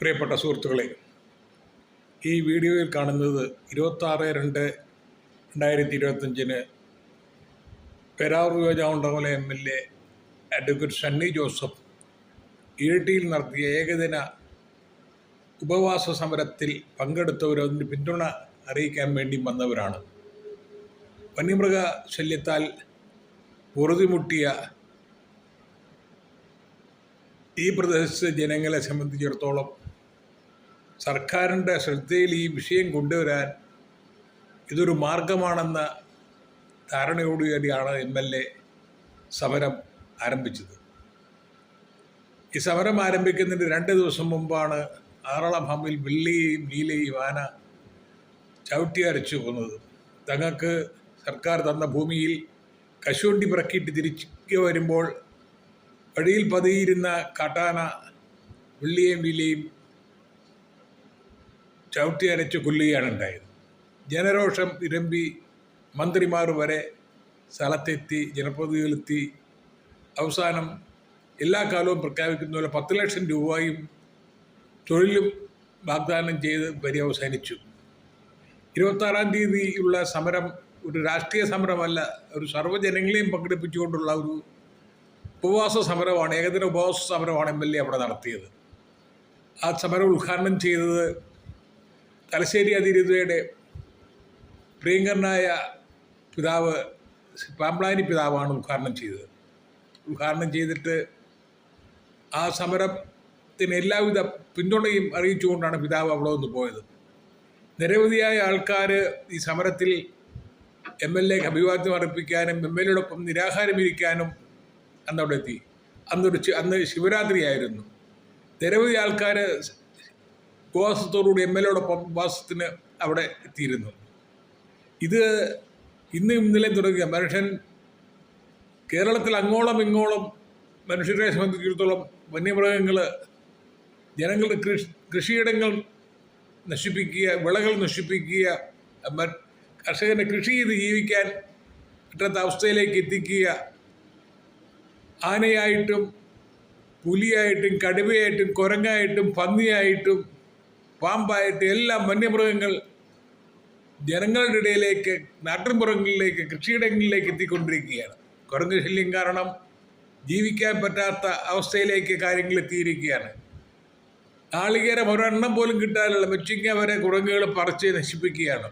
പ്രിയപ്പെട്ട സുഹൃത്തുക്കളെ ഈ വീഡിയോയിൽ കാണുന്നത് ഇരുപത്താറ് രണ്ട് രണ്ടായിരത്തി ഇരുപത്തഞ്ചിന് പെരാർ യോജാവുണ്ടമല M L A advocate Sunny Joseph ഇരട്ടിയിൽ നടത്തിയ ഏകദിന ഉപവാസ സമരത്തിൽ പങ്കെടുത്തവരും അതിന്റെ പിന്തുണ അറിയിക്കാൻ വേണ്ടി വന്നവരാണ്. വന്യമൃഗ ശല്യത്താൽ പൊറുതിമുട്ടിയ ഈ പ്രദേശത്തെ ജനങ്ങളെ സംബന്ധിച്ചിടത്തോളം സർക്കാരിന്റെ ശ്രദ്ധയിൽ ഈ വിഷയം കൊണ്ടുവരാൻ ഇതൊരു മാർഗമാണെന്ന ധാരണയോടുകൂടിയാണ് എം എൽ എ സമരം ആരംഭിച്ചത്. ഈ സമരം ആരംഭിക്കുന്നതിന് രണ്ട് ദിവസം മുമ്പാണ് ആറളം ഹമ്മിൽ വെള്ളിയെയും നീലയും ആന ചവിട്ടി അരച്ചു പോകുന്നത് തങ്ങൾക്ക് സർക്കാർ തന്ന ഭൂമിയിൽ കശുവണ്ടി പിറക്കിയിട്ട് തിരിച്ചു വരുമ്പോൾ വഴിയിൽ പതിയിരുന്ന കാട്ടാന വെള്ളിയേയും വീലയും ചവിട്ടി അരച്ച് കൊല്ലുകയാണ് ഉണ്ടായത്. ജനരോഷം ഇരമ്പി മന്ത്രിമാർ വരെ സ്ഥലത്തെത്തി ജനപ്രതിനിധികളെത്തി. അവസാനം എല്ലാ കാലവും പ്രഖ്യാപിക്കുന്ന പോലെ പത്ത് ലക്ഷം രൂപയും തൊഴിലും വാഗ്ദാനം ചെയ്ത് പര്യവസാനിച്ചു ഇരുപത്താറാം തീയതിയുള്ള സമരം ഒരു രാഷ്ട്രീയ സമരമല്ല ഒരു സർവജനങ്ങളെയും പങ്കെടുപ്പിച്ചുകൊണ്ടുള്ള ഒരു ഉപവാസ സമരമാണ് ഏകദിന ഉപവാസ സമരമാണ് എം എൽ എ അവിടെ നടത്തിയത്. ആ സമരം ഉദ്ഘാടനം ചെയ്തത് തലശ്ശേരി അതിരൂപതയുടെ പ്രിയങ്കരനായ പിതാവ് പാമ്പ്ലാനി പിതാവാണ് ഉദ്ഘാടനം ചെയ്തത്. ഉദ്ഘാടനം ചെയ്തിട്ട് ആ സമരത്തിന് എല്ലാവിധ പിന്തുണയും അറിയിച്ചുകൊണ്ടാണ് പിതാവ് അവിടെ നിന്ന് പോയത്. നിരവധിയായ ആൾക്കാർ ഈ സമരത്തിൽ എം എൽ എക്ക് അഭിവാദ്യം അർപ്പിക്കാനും എം എൽ എയോടൊപ്പം നിരാഹാരമിരിക്കാനും അന്നവിടെ എത്തി. അന്നൊരു അന്ന് ശിവരാത്രി ആയിരുന്നു നിരവധി ആൾക്കാർ ഉപവാസത്തോടുകൂടി എം എൽ എയോടൊപ്പം ഉപവാസത്തിന് അവിടെ എത്തിയിരുന്നു. ഇത് ഇന്ന് ഇന്നലെ തുടങ്ങിയ മനുഷ്യൻ കേരളത്തിൽ അങ്ങോളം ഇങ്ങോളം മനുഷ്യരെ സംബന്ധിച്ചിടത്തോളം വന്യമൃഗങ്ങൾ ജനങ്ങളുടെ കൃഷി കൃഷിയിടങ്ങൾ നശിപ്പിക്കുക വിളകൾ നശിപ്പിക്കുക കർഷകനെ കൃഷി ചെയ്ത് ജീവിക്കാൻ പറ്റാത്ത അവസ്ഥയിലേക്ക് എത്തിക്കുക. ആനയായിട്ടും പുലിയായിട്ടും കടുവയായിട്ടും കുരങ്ങായിട്ടും പന്നിയായിട്ടും പാമ്പായിട്ടും എല്ലാ വന്യമൃഗങ്ങൾ ജനങ്ങളുടെ ഇടയിലേക്ക് നാട്ടിൻപുറങ്ങളിലേക്ക് കൃഷിയിടങ്ങളിലേക്ക് എത്തിക്കൊണ്ടിരിക്കുകയാണ്. കുരങ്ങ് ശല്യം കാരണം ജീവിക്കാൻ പറ്റാത്ത അവസ്ഥയിലേക്ക് കാര്യങ്ങൾ എത്തിയിരിക്കുകയാണ്. നാളികേരം ഒരെണ്ണം പോലും കിട്ടാനുള്ള മെച്ചിങ്ങ വരെ കുരങ്ങുകൾ പറിച്ച് നശിപ്പിക്കുകയാണ്.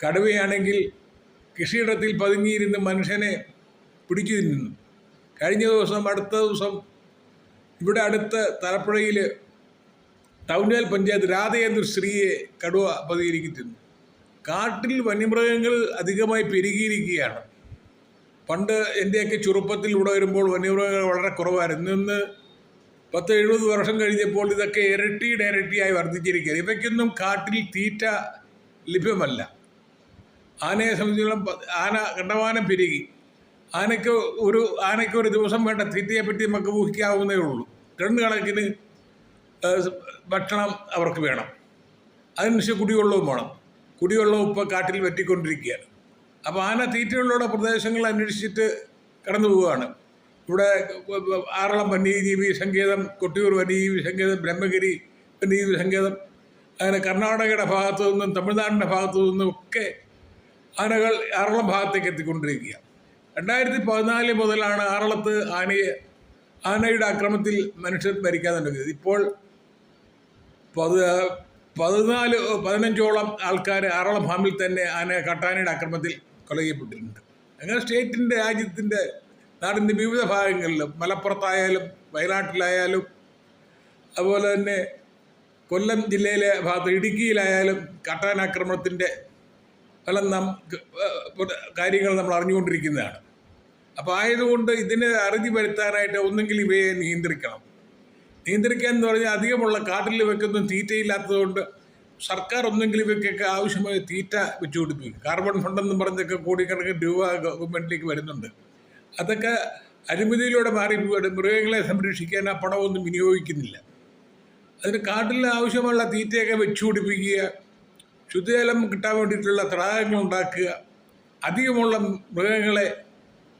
കടുവയാണെങ്കിൽ കൃഷിയിടത്തിൽ പതുങ്ങിയിരുന്ന് മനുഷ്യനെ പിടിച്ചു തിന്നുന്നു. കഴിഞ്ഞ ദിവസം അടുത്ത ദിവസം ഇവിടെ അടുത്ത് തലപ്പുഴയിൽ ടൗൺവേൽ പഞ്ചായത്ത് രാധ എന്ന സ്ത്രീയെ കടുവ പതിയിരിക്കുന്നു കാട്ടിൽ വന്യമൃഗങ്ങൾ അധികമായി പെരുകിയിരിക്കുകയാണ്. പണ്ട് എന്റെയൊക്കെ ചെറുപ്പത്തിൽ ഇവിടെ വരുമ്പോൾ വന്യമൃഗങ്ങൾ വളരെ കുറവായിരുന്നു. ഇന്ന് പത്ത് എഴുപത് വർഷം കഴിഞ്ഞപ്പോൾ ഇതൊക്കെ ഇരട്ടി ഇരട്ടിയായി വർദ്ധിച്ചിരിക്കുകയാണ്. ഇവയ്ക്കൊന്നും കാട്ടിൽ തീറ്റ ലഭ്യമല്ല. ആനയെ സംബന്ധിച്ചിടത്തോളം ആന കണ്ടമാനം പെരുകി. ആനയ്ക്ക് ഒരു ആനയ്ക്ക് ഒരു ദിവസം വേണ്ട തീറ്റയെപ്പറ്റി നമുക്ക് ഊഹിക്കാവുന്നേ ഉള്ളൂ. ടൺ കണക്കിന് ഭക്ഷണം അവർക്ക് വേണം. അതിനനുസരിച്ച് കുടിവെള്ളവും വേണം. കുടിവെള്ളവും ഇപ്പോൾ കാട്ടിൽ വറ്റിക്കൊണ്ടിരിക്കുകയാണ് അപ്പോൾ ആന തീറ്റയുള്ള പ്രദേശങ്ങൾ അന്വേഷിച്ചിട്ട് കടന്നു പോവുകയാണ്. ഇവിടെ ആറളം വന്യജീവി സങ്കേതം കൊട്ടിയൂർ വന്യജീവി സങ്കേതം ബ്രഹ്മഗിരി വന്യജീവി സങ്കേതം അങ്ങനെ കർണാടകയുടെ ഭാഗത്തു നിന്നും തമിഴ്നാടിന്റെ ഭാഗത്തു നിന്നും ഒക്കെ ആനകൾ ആറളം ഭാഗത്തേക്ക് എത്തിക്കൊണ്ടിരിക്കുക രണ്ടായിരത്തി പതിനാല് മുതലാണ് ആറളത്ത് ആനയെ ആനയുടെ അക്രമത്തിൽ മനുഷ്യർ മരിക്കാൻ തുടങ്ങിയത്. ഇപ്പോൾ പത് പതിനാല് പതിനഞ്ചോളം ആൾക്കാർ ആറളം ഫാമിൽ തന്നെ ആന കട്ടാനയുടെ അക്രമത്തിൽ കൊല ചെയ്യപ്പെട്ടിട്ടുണ്ട് അങ്ങനെ സ്റ്റേറ്റിന്റെ രാജ്യത്തിന്റെ നാടിന്റെ വിവിധ ഭാഗങ്ങളിലും മലപ്പുറത്തായാലും വയനാട്ടിലായാലും അതുപോലെ തന്നെ കൊല്ലം ജില്ലയിലെ ഭാഗത്ത് ഇടുക്കിയിലായാലും കട്ടാനാക്രമണത്തിന്റെ ഫലം നാം കാര്യങ്ങൾ നമ്മൾ അറിഞ്ഞുകൊണ്ടിരിക്കുന്നതാണ്. അപ്പോൾ ആയതുകൊണ്ട് ഇതിനെ അറിഞ്ഞു വരുത്താനായിട്ട് ഒന്നെങ്കിൽ ഇവയെ നിയന്ത്രിക്കണം. നിയന്ത്രിക്കാൻ എന്ന് പറഞ്ഞാൽ അധികമുള്ള കാട്ടിൽ വെക്കുന്ന തീറ്റയില്ലാത്തതുകൊണ്ട് സർക്കാർ ഒന്നെങ്കിലും ഇവയ്ക്കൊക്കെ ആവശ്യമായ തീറ്റ വെച്ചു കൊടുപ്പിക്കും കാർബൺ ഫണ്ടെന്നും പറഞ്ഞൊക്കെ കോടിക്കണക്കിന് രൂപ ഗവൺമെന്റിലേക്ക് വരുന്നുണ്ട്. അതൊക്കെ അനുമതിയിലൂടെ മാറി. മൃഗങ്ങളെ സംരക്ഷിക്കാൻ ആ പണമൊന്നും വിനിയോഗിക്കുന്നില്ല. അതിന് കാട്ടിൽ ആവശ്യമുള്ള തീറ്റയൊക്കെ വെച്ചു പിടിപ്പിക്കുക ശുദ്ധജലം കിട്ടാൻ വേണ്ടിയിട്ടുള്ള തടാകങ്ങൾ ഉണ്ടാക്കുക അധികമുള്ള മൃഗങ്ങളെ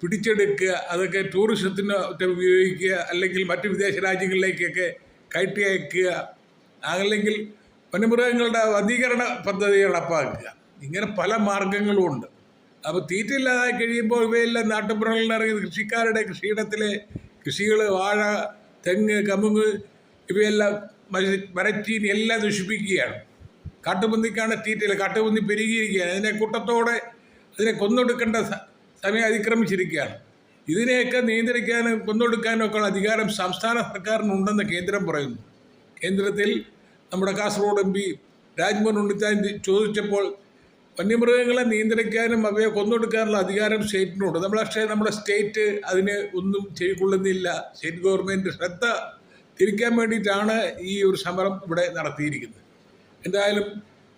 പിടിച്ചെടുക്കുക അതൊക്കെ ടൂറിസത്തിന് ഉപയോഗിക്കുക അല്ലെങ്കിൽ മറ്റ് വിദേശ രാജ്യങ്ങളിലേക്കൊക്കെ കയറ്റി അയക്കുക അല്ലെങ്കിൽ വന്യമൃഗങ്ങളുടെ വധീകരണ പദ്ധതി നടപ്പാക്കുക. ഇങ്ങനെ പല മാർഗങ്ങളും ഉണ്ട്. അപ്പോൾ തീറ്റയില്ലാതായി കഴിയുമ്പോൾ ഇവയെല്ലാം നാട്ടുപുറങ്ങളിൽ ഇറങ്ങി കൃഷിക്കാരുടെ കൃഷിയിടത്തിലെ കൃഷികൾ വാഴ തെങ്ങ് കമുങ്ങ് ഇവയെല്ലാം മര- മരച്ചീനി എല്ലാം നശിപ്പിക്കുകയാണ്. കാട്ടുപന്നിക്കാണ് തീറ്റയില്ല കാട്ടുപന്നി പെരുകിയിരിക്കുകയാണ്. അതിനെ കൂട്ടത്തോടെ അതിനെ കൊന്നൊടുക്കേണ്ട സമയം അതിക്രമിച്ചിരിക്കുകയാണ്. ഇതിനെയൊക്കെ നിയന്ത്രിക്കാനും കൊന്നൊടുക്കാനും ഒക്കെ ഉള്ള അധികാരം സംസ്ഥാന സർക്കാരിനുണ്ടെന്ന് കേന്ദ്രം പറയുന്നു. കേന്ദ്രത്തിൽ നമ്മുടെ കാസർഗോഡ് എം പി രാജ്മോഹൻ ഉണ്ണിത്താൻ ചോദിച്ചപ്പോൾ വന്യമൃഗങ്ങളെ നിയന്ത്രിക്കാനും അവയെ കൊന്നൊടുക്കാനുള്ള അധികാരം സ്റ്റേറ്റിനുണ്ട്. നമ്മൾ പക്ഷേ നമ്മുടെ സ്റ്റേറ്റ് അതിന് ഒന്നും ചെയ്ക്കൊള്ളുന്നില്ല സ്റ്റേറ്റ് ഗവൺമെന്റ് ശ്രദ്ധ തിരിക്കാൻ വേണ്ടിയിട്ടാണ് ഈ ഒരു സമരം ഇവിടെ നടത്തിയിരിക്കുന്നത്. എന്തായാലും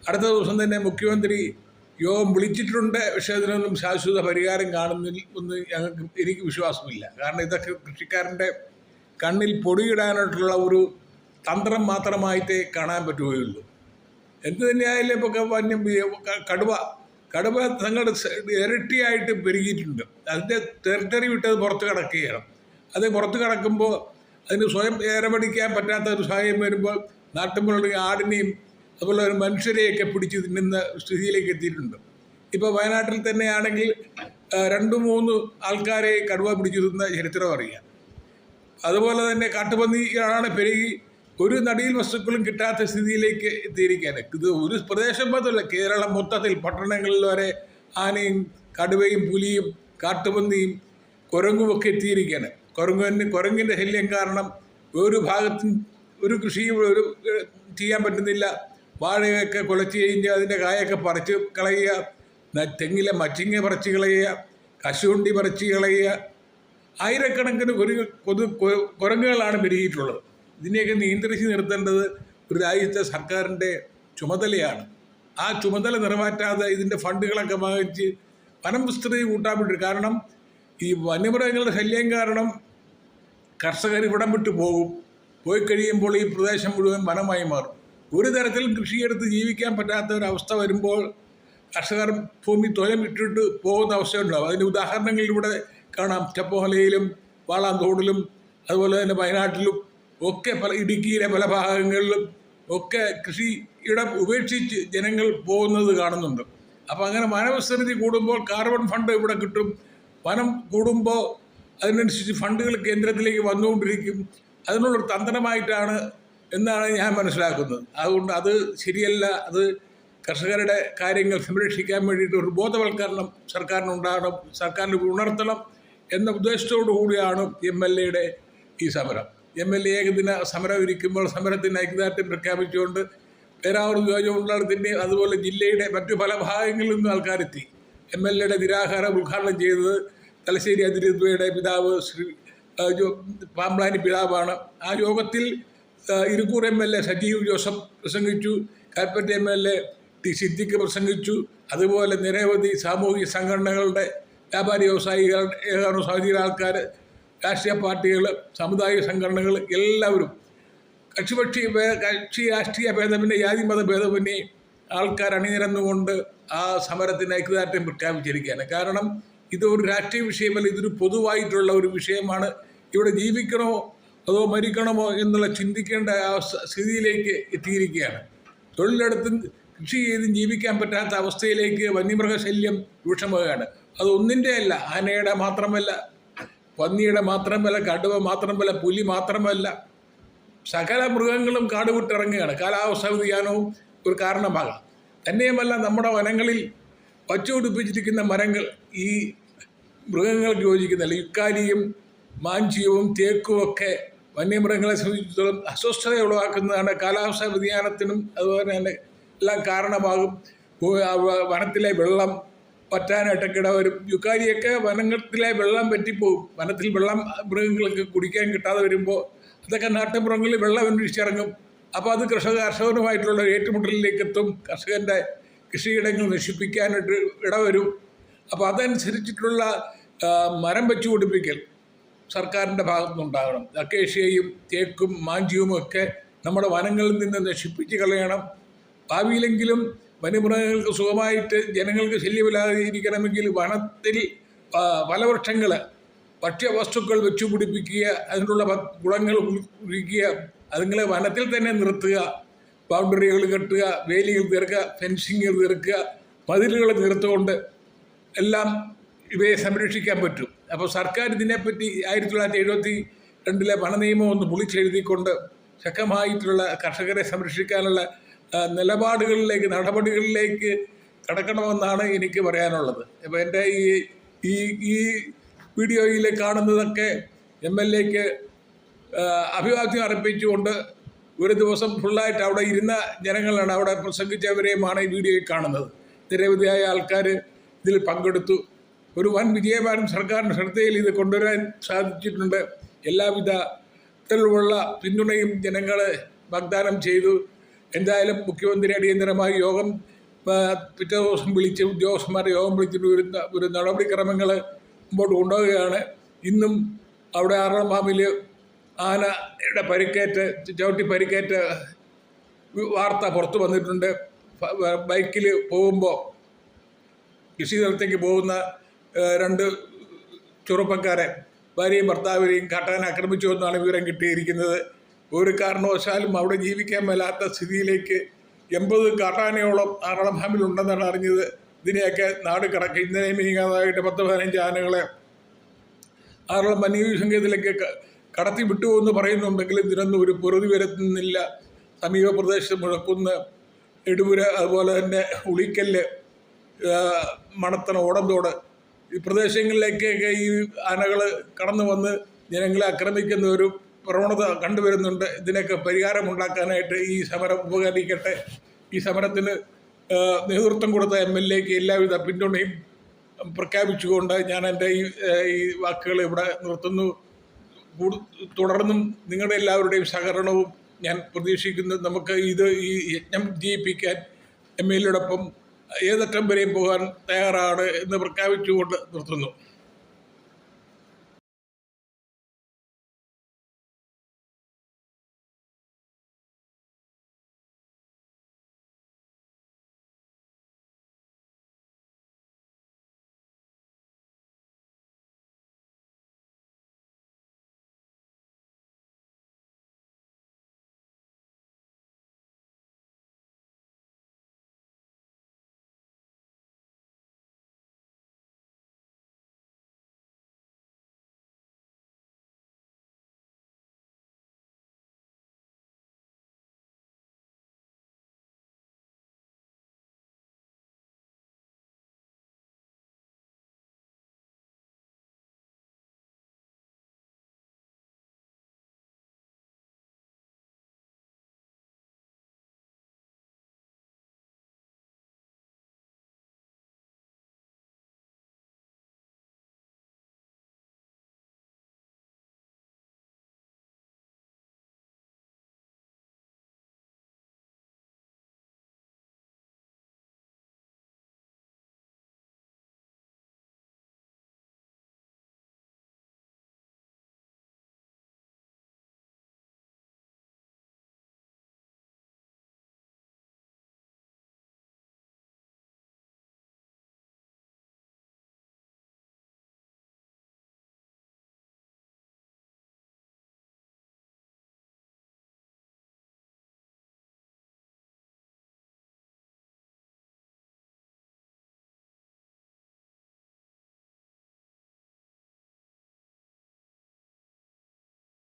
അടുത്ത ദിവസം തന്നെ മുഖ്യമന്ത്രി യോഗം വിളിച്ചിട്ടുണ്ട് പക്ഷേ അതിനൊന്നും ശാശ്വത പരിഹാരം കാണുന്നില്ല ഒന്ന് ഞങ്ങൾക്ക് എനിക്ക് വിശ്വാസമില്ല. കാരണം ഇതൊക്കെ കൃഷിക്കാരന്റെ കണ്ണിൽ പൊടിയിടാനായിട്ടുള്ള ഒരു തന്ത്രം മാത്രമായിട്ടേ കാണാൻ പറ്റുകയുള്ളൂ. എന്ത് തന്നെയായാലും ഇപ്പോൾ വന്യം കടുവ കടുവ തങ്ങളുടെ ഇരട്ടിയായിട്ട് പെരുകിയിട്ടുണ്ട്. അതിന്റെ ടെറിട്ടറി വിട്ടത് പുറത്ത് കിടക്കുകയാണ്. അത് പുറത്ത് കിടക്കുമ്പോൾ അതിന് സ്വയം ഏറെ പഠിക്കാൻ പറ്റാത്ത ഒരു സാഹചര്യം വരുമ്പോൾ നാട്ടുമ്പോഴുള്ള ആടിനെയും അതുപോലെ ഒരു മനുഷ്യരെയൊക്കെ പിടിച്ച് തിന്നുന്ന സ്ഥിതിയിലേക്ക് എത്തിയിട്ടുണ്ട്. ഇപ്പോൾ വയനാട്ടിൽ തന്നെയാണെങ്കിൽ രണ്ട് മൂന്ന് ആൾക്കാരെ കടുവ പിടിച്ചു തിന്ന ചരിത്രം അറിയാം. അതുപോലെ തന്നെ കാട്ടുപന്നിയാണ് പെരുകി ഒരു നടിയിൽ വസ്തുക്കളും കിട്ടാത്ത സ്ഥിതിയിലേക്ക് എത്തിയിരിക്കുകയാണ്. ഇത് ഒരു പ്രദേശം മാത്രമല്ല കേരളം മൊത്തത്തിൽ പട്ടണങ്ങളിൽ വരെ ആനയും കടുവയും പുലിയും കാട്ടുപന്നിയും കുരങ്ങും ഒക്കെ എത്തിയിരിക്കുകയാണ്. കുരങ്ങിന് കുരങ്ങിന്റെ ശല്യം കാരണം ഒരു ഭാഗത്തും ഒരു കൃഷിയും ഒരു ചെയ്യാൻ പറ്റുന്നില്ല. വാഴയൊക്കെ കുലച്ച് കഴിഞ്ഞ് അതിന്റെ കായൊക്കെ പറിച്ച് കളയുക. തെങ്ങിലെ മച്ചിങ്ങ പറിച്ച് കളയുക. കശുവണ്ടി പറിച്ച് കളയുക. ആയിരക്കണക്കിന് കുരുങ്ങ കൊതു കുരങ്ങുകളാണ് പെരുകിയിട്ടുള്ളത്. ഇതിനെയൊക്കെ നിയന്ത്രിച്ച് നിർത്തേണ്ടത് ഒരു രാജ്യത്തെ സർക്കാരിന്റെ ചുമതലയാണ്. ആ ചുമതല നിറവേറ്റാതെ ഇതിന്റെ ഫണ്ടുകളൊക്കെ വാങ്ങിച്ച് വനം വിസ്തൃതി കൂട്ടാൻ വേണ്ടി കാരണം ഈ വന്യമൃഗങ്ങളുടെ ശല്യം കാരണം കർഷകർ ഇവിടം വിട്ടു പോകും. പോയി കഴിയുമ്പോൾ ഈ പ്രദേശം മുഴുവൻ വനമായി മാറും. ഒരു തരത്തിലും കൃഷിയെടുത്ത് ജീവിക്കാൻ പറ്റാത്ത ഒരവസ്ഥ വരുമ്പോൾ കർഷകർ ഭൂമി തൊയം ഇട്ടിട്ട് പോകുന്ന അവസ്ഥയുണ്ടാവും. അതിന്റെ ഉദാഹരണങ്ങളിലൂടെ കാണാം. ചെപ്പോഹലയിലും വാളാന്തോടിലും അതുപോലെ തന്നെ വയനാട്ടിലും ഒക്കെ പല ഇടുക്കിയിലെ പല ഭാഗങ്ങളിലും ഒക്കെ കൃഷി ഇടം ഉപേക്ഷിച്ച് ജനങ്ങൾ പോകുന്നത് കാണുന്നുണ്ട്. അപ്പോൾ അങ്ങനെ വനവിസ്തൃതി കൂടുമ്പോൾ കാർബൺ ഫണ്ട് ഇവിടെ കിട്ടും. വനം കൂടുമ്പോൾ അതിനനുസരിച്ച് ഫണ്ടുകൾ കേന്ദ്രത്തിലേക്ക് വന്നുകൊണ്ടിരിക്കും. അതിനുള്ളൊരു തന്ത്രമായിട്ടാണ് എന്നാണ് ഞാൻ മനസ്സിലാക്കുന്നത്. അതുകൊണ്ട് അത് ശരിയല്ല. അത് കർഷകരുടെ കാര്യങ്ങൾ സംരക്ഷിക്കാൻ വേണ്ടിയിട്ട് ഒരു ബോധവൽക്കരണം സർക്കാരിനുണ്ടാകണം സർക്കാരിന് ഉണർത്തണം എന്ന ഉദ്ദേശത്തോടു കൂടിയാണ് എം എൽ എയുടെ ഈ സമരം. എം എൽ എ ഏകദിന സമരം ഇരിക്കുമ്പോൾ സമരത്തിന് ഐക്യദാർഢ്യം പ്രഖ്യാപിച്ചുകൊണ്ട് പേരാവൂർ നിയോജകമണ്ഡലത്തിന്റെ അതുപോലെ ജില്ലയുടെ മറ്റു പല ഭാഗങ്ങളിൽ നിന്നും ആൾക്കാരെത്തി. എം എൽ എയുടെ നിരാഹാരം ഉദ്ഘാടനം ചെയ്തത് തലശ്ശേരി അതിരൂപയുടെ പിതാവ് ശ്രീ പാമ്പ്ലാനി പിതാവാണ്. ആ യോഗത്തിൽ Irikkur M L A Sajeev Joseph പ്രസംഗിച്ചു Kalpetta M L A T Siddique പ്രസംഗിച്ചു. അതുപോലെ നിരവധി സാമൂഹിക സംഘടനകളുടെ വ്യാപാരി വ്യവസായികൾ ഏതാണോ സാഹചര്യ ആൾക്കാർ രാഷ്ട്രീയ പാർട്ടികൾ സാമുദായിക സംഘടനകൾ എല്ലാവരും കക്ഷിപക്ഷി കക്ഷി രാഷ്ട്രീയ ഭേദമന്യേ ജാതി മത ഭേദമന്യേ ആൾക്കാർ അണിനിരന്നുകൊണ്ട് ആ സമരത്തിന് ഐക്യദാർഢ്യം പ്രഖ്യാപിച്ചിരിക്കുകയാണ്. കാരണം ഇതൊരു രാഷ്ട്രീയ വിഷയമല്ല ഇതൊരു പൊതുവായിട്ടുള്ള ഒരു വിഷയമാണ്. ഇവിടെ ജീവിക്കണമോ അതോ മരിക്കണമോ എന്നുള്ള ചിന്തിക്കേണ്ട ആ സ്ഥിതിയിലേക്ക് എത്തിയിരിക്കുകയാണ്. തൊഴിലെടുത്തും കൃഷി ചെയ്തും ജീവിക്കാൻ പറ്റാത്ത അവസ്ഥയിലേക്ക് വന്യമൃഗശല്യം രൂക്ഷമാവുകയാണ്. അത് ഒന്നിന്റെ അല്ല ആനയുടെ മാത്രമല്ല പന്നിയുടെ മാത്രമല്ല കടുവ മാത്രമല്ല പുലി മാത്രമല്ല. സകല മൃഗങ്ങളും കാട് വിട്ടിറങ്ങുകയാണ് കാലാവസ്ഥ വ്യതിയാനവും ഒരു കാരണമാകാം. തന്നെയുമല്ല നമ്മുടെ വനങ്ങളിൽ വച്ചുപിടിപ്പിച്ചിരിക്കുന്ന മരങ്ങൾ ഈ മൃഗങ്ങൾക്ക് യോജിക്കുന്നില്ല. ഇക്കാലിയും മാഞ്ചിയവും തേക്കും ഒക്കെ വന്യമൃഗങ്ങളെ സംബന്ധിച്ചിടത്തോളം അസ്വസ്ഥത ഉളവാക്കുന്നതാണ് കാലാവസ്ഥാ വ്യതിയാനത്തിനും അതുപോലെ തന്നെ എല്ലാം കാരണമാകും. വനത്തിലെ വെള്ളം പറ്റാനായിട്ടൊക്കെ ഇടവരും യുക്കാരിയൊക്കെ വനത്തിലെ വെള്ളം പറ്റിപ്പോകും. വനത്തിൽ വെള്ളം മൃഗങ്ങൾക്ക് കുടിക്കാൻ കിട്ടാതെ വരുമ്പോൾ അതൊക്കെ നാട്ടുമൃഗങ്ങളിൽ വെള്ളം അന്വേഷിച്ചിറങ്ങും. അപ്പോൾ അത് കർഷക കർഷകനുമായിട്ടുള്ള ഏറ്റുമുട്ടലിലേക്ക് എത്തും കർഷകന്റെ കൃഷിയിടങ്ങൾ നശിപ്പിക്കാനായിട്ട് ഇടവരും. അപ്പോൾ അതനുസരിച്ചിട്ടുള്ള മരം വെച്ച് പിടിപ്പിക്കൽ സർക്കാരിന്റെ ഭാഗത്തുനിന്നുണ്ടാകണം അക്കേഷ്യയും തേക്കും മാഞ്ചിയും ഒക്കെ നമ്മുടെ വനങ്ങളിൽ നിന്ന് നശിപ്പിച്ച് കളയണം. ഭാവിയിലെങ്കിലും വന്യമൃഗങ്ങൾക്ക് സുഖമായിട്ട് ജനങ്ങൾക്ക് ശല്യമില്ലാതെ ഇരിക്കണമെങ്കിൽ വനത്തിൽ ഫലവൃക്ഷങ്ങൾ ഭക്ഷ്യവസ്തുക്കൾ വെച്ചു പിടിപ്പിക്കുക അതിനുള്ള ഗുണങ്ങൾ ഒഴിക്കുക അതുങ്ങളെ വനത്തിൽ തന്നെ നിർത്തുക ബൗണ്ടറികൾ കെട്ടുക വേലികൾ തീർക്കുക ഫെൻസിങ്ങുകൾ തീർക്കുക മതിലുകൾ തീർത്തുകൊണ്ട് എല്ലാം ഇവയെ സംരക്ഷിക്കാൻ പറ്റും. അപ്പോൾ സർക്കാർ ഇതിനെപ്പറ്റി ആയിരത്തി തൊള്ളായിരത്തി എഴുപത്തി രണ്ടിലെ പണനിയമം ഒന്ന് പൊളിച്ചെഴുതിക്കൊണ്ട് ശക്തമായിട്ടുള്ള കർഷകരെ സംരക്ഷിക്കാനുള്ള നിലപാടുകളിലേക്ക് നടപടികളിലേക്ക് കടക്കണമെന്നാണ് എനിക്ക് പറയാനുള്ളത്. അപ്പോൾ എന്റെ ഈ ഈ ഈ വീഡിയോയിൽ കാണുന്നതൊക്കെ എം എൽ എക്ക് അഭിവാദ്യം അർപ്പിച്ചുകൊണ്ട് ഒരു ദിവസം ഫുള്ളായിട്ട് അവിടെ ഇരുന്ന ജനങ്ങളാണ് അവിടെ പ്രസംഗിച്ചവരെയുമാണ് ഈ വീഡിയോയിൽ കാണുന്നത്. നിരവധിയായ ആൾക്കാർ ഇതിൽ പങ്കെടുത്തു. ഒരു വൻ വിജയമാനം സർക്കാരിന്റെ ശ്രദ്ധയിൽ ഇത് കൊണ്ടുവരാൻ സാധിച്ചിട്ടുണ്ട്. എല്ലാവിധ തരത്തിലുള്ള പിന്തുണയും ജനങ്ങൾ വാഗ്ദാനം ചെയ്തു. എന്തായാലും മുഖ്യമന്ത്രി അടിയന്തരമായി യോഗം പിറ്റേ ദിവസം വിളിച്ച് ഉദ്യോഗസ്ഥന്മാരെ യോഗം വിളിച്ചിട്ട് ഒരു ഒരു നടപടിക്രമങ്ങൾ മുമ്പോട്ട് കൊണ്ടുപോവുകയാണ്. ഇന്നും അവിടെ ആറാം ഫാമിൽ ആനയുടെ പരിക്കേറ്റ് ചവിട്ടി പരിക്കേറ്റ് വാർത്ത പുറത്തു വന്നിട്ടുണ്ട്. ബൈക്കിൽ പോകുമ്പോൾ കൃഷി സ്ഥലത്തേക്ക് പോകുന്ന രണ്ട് ചെറുപ്പക്കാരെ ഭാര്യയും ഭർത്താവിനെയും കാട്ടാൻ ആക്രമിച്ചു എന്നാണ് വിവരം കിട്ടിയിരിക്കുന്നത്. ഒരു കാരണവശാലും അവിടെ ജീവിക്കാൻ മേലാത്ത സ്ഥിതിയിലേക്ക് എൺപത് കാട്ടാനയോളം ആറളം ഫാമിൽ ഉണ്ടെന്നാണ് അറിഞ്ഞത്. ഇതിനെയൊക്കെ നാട് കടക്കി. ഇന്നലെ നീങ്ങാതായിട്ട് പത്ത് പതിനഞ്ച് ആനകളെ ആറളം വന്യജീവി സങ്കേതത്തിലേക്ക് കടത്തി വിട്ടു എന്ന് പറയുന്നുണ്ടെങ്കിലും ഇതിനൊന്നും ഒരു പൊറുതി വരുത്തുന്നില്ല. സമീപ പ്രദേശത്ത് മുഴക്കുന്ന് എടുപുര അതുപോലെ തന്നെ ഉളിക്കല്ല് മണത്തണ ഓടന്തോട് ഈ പ്രദേശങ്ങളിലേക്കൊക്കെ ഈ ആനകൾ കടന്നു വന്ന് ജനങ്ങളെ ആക്രമിക്കുന്ന ഒരു പ്രവണത കണ്ടുവരുന്നുണ്ട്. ഇതിനൊക്കെ പരിഹാരമുണ്ടാക്കാനായിട്ട് ഈ സമരം ഉപകരിക്കട്ടെ. ഈ സമരത്തിന് നേതൃത്വം കൊടുത്ത എം എൽ എക്ക് എല്ലാവിധ പിന്തുണയും പ്രഖ്യാപിച്ചുകൊണ്ട് ഞാൻ എന്റെ ഈ ഈ വാക്കുകൾ ഇവിടെ നിർത്തുന്നു. തുടർന്നും നിങ്ങളുടെ എല്ലാവരുടെയും സഹകരണവും ഞാൻ പ്രതീക്ഷിക്കുന്നു. നമുക്ക് ഇത് ഈ യജ്ഞം ജയിപ്പിക്കാൻ എം എൽ എയോടൊപ്പം ഏതറ്റം വരെയും പോകാൻ തയ്യാറാണ് എന്ന് പ്രഖ്യാപിച്ചുകൊണ്ട് നിർത്തുന്നു.